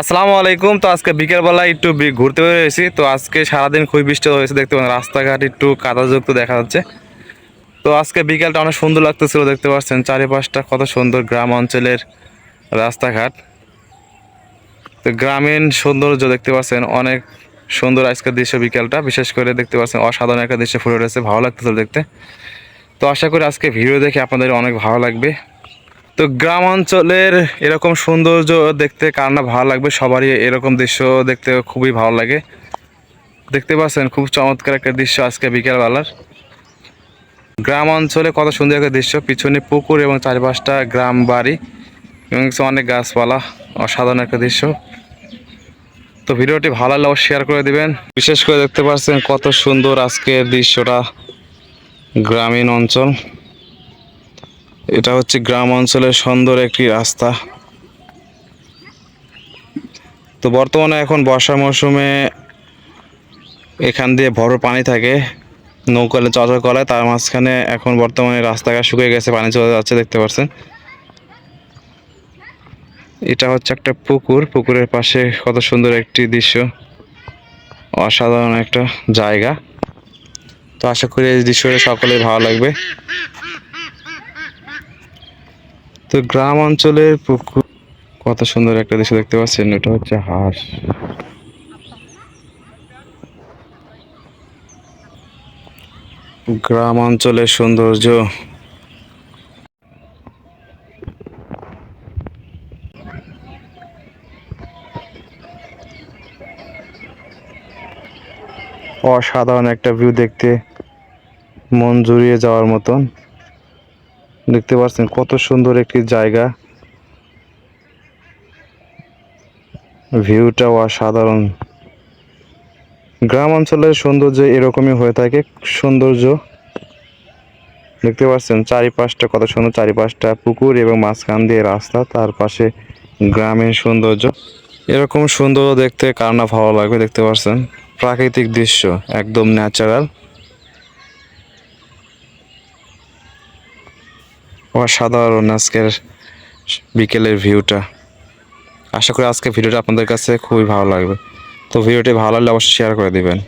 আসসালামু আলাইকুম। তো আজকে বিকেলবেলা একটু ঘুরতে বেরিয়েছি তো আজকে সারাদিন খুবই বৃষ্টি হয়েছে, দেখতে পাচ্ছেন রাস্তাঘাট একটু কাদাযুক্ত দেখা যাচ্ছে। তো আজকে বিকেলটা অনেক সুন্দর লাগতেছিল, দেখতে পাচ্ছেন চারিপাশটা কত সুন্দর গ্রাম অঞ্চলের রাস্তাঘাট। তো গ্রামীণ সৌন্দর্য দেখতে পাচ্ছেন, অনেক সুন্দর আজকের দৃশ্য বিকেলটা। বিশেষ করে দেখতে পাচ্ছেন অসাধারণ একটা দৃশ্য ফুটে উঠেছে, ভালো লাগতেছিল দেখতে। তো আশা করি আজকে ভিডিও দেখে আপনাদের অনেক ভালো লাগবে। তো গ্রাম অঞ্চলের এরকম সৌন্দর্য দেখতে কার না ভালো লাগবে? সবারই এরকম দৃশ্য দেখতে খুবই ভালো লাগে। দেখতে পাচ্ছেন, খুব চমৎকার একটা দৃশ্য আজকে বিকেলবেলার। গ্রাম অঞ্চলে কত সুন্দর একটা দৃশ্য। পিছনে পুকুর এবং চারপাশটা গ্রাম বাড়ি এবং অনেক গাছপালা। অসাধারণ একটা দৃশ্য। তো ভিডিওটি ভালো লাগলে শেয়ার করে দিবেন। বিশেষ করে দেখতে পাচ্ছেন কত সুন্দর আজকের দৃশ্যটা গ্রামীণ অঞ্চল। এটা হচ্ছে গ্রাম অঞ্চলের সুন্দর একটি রাস্তা। তো বর্তমানে এখন বর্ষা মৌসুমে এখান দিয়ে বড় পানি থাকে, নৌকালে চলাচল করে তার মাঝখানে এখন বর্তমানে রাস্তাঘাট শুকিয়ে গেছে, পানি চলে যাচ্ছে, দেখতে পাচ্ছেন এটা হচ্ছে একটা পুকুর, পুকুরের পাশে কত সুন্দর একটি দৃশ্য, অসাধারণ একটা জায়গা। তো আশা করি এই দৃশ্যটা সকলেই ভালো লাগবে। তো গ্রাম অঞ্চলের পুকুর, কত সুন্দর একটা দৃশ্য দেখতে পাচ্ছেন, এটা হচ্ছে হাঁস। গ্রাম অঞ্চলের সৌন্দর্য। অসাধারণ একটা ভিউ দেখতে, মন জুড়িয়ে যাওয়ার মতন। দেখতে পাচ্ছেন কত সুন্দর একটি জায়গা। ভিউটাও অসাধারণ। গ্রাম অঞ্চলের সৌন্দর্য এরকমই হয়ে থাকে, সৌন্দর্য। দেখতে পাচ্ছেন চারিপাশটা, কত সুন্দর চারিপাশটা, পুকুর এবং মাঝখান দিয়ে রাস্তা, তার পাশে গ্রামের সৌন্দর্য। এরকম সুন্দর দেখতে কার না ভালো লাগবে দেখতে পাচ্ছেন? প্রাকৃতিক দৃশ্য, একদম ন্যাচারাল। অসাধারণ আজকের বিকেলের ভিউটা। আশা করি আজকে ভিডিওটা আপনাদের কাছে খুবই ভালো লাগবে। তো ভিডিওটি ভালো লাগলে অবশ্যই শেয়ার করে দিবেন।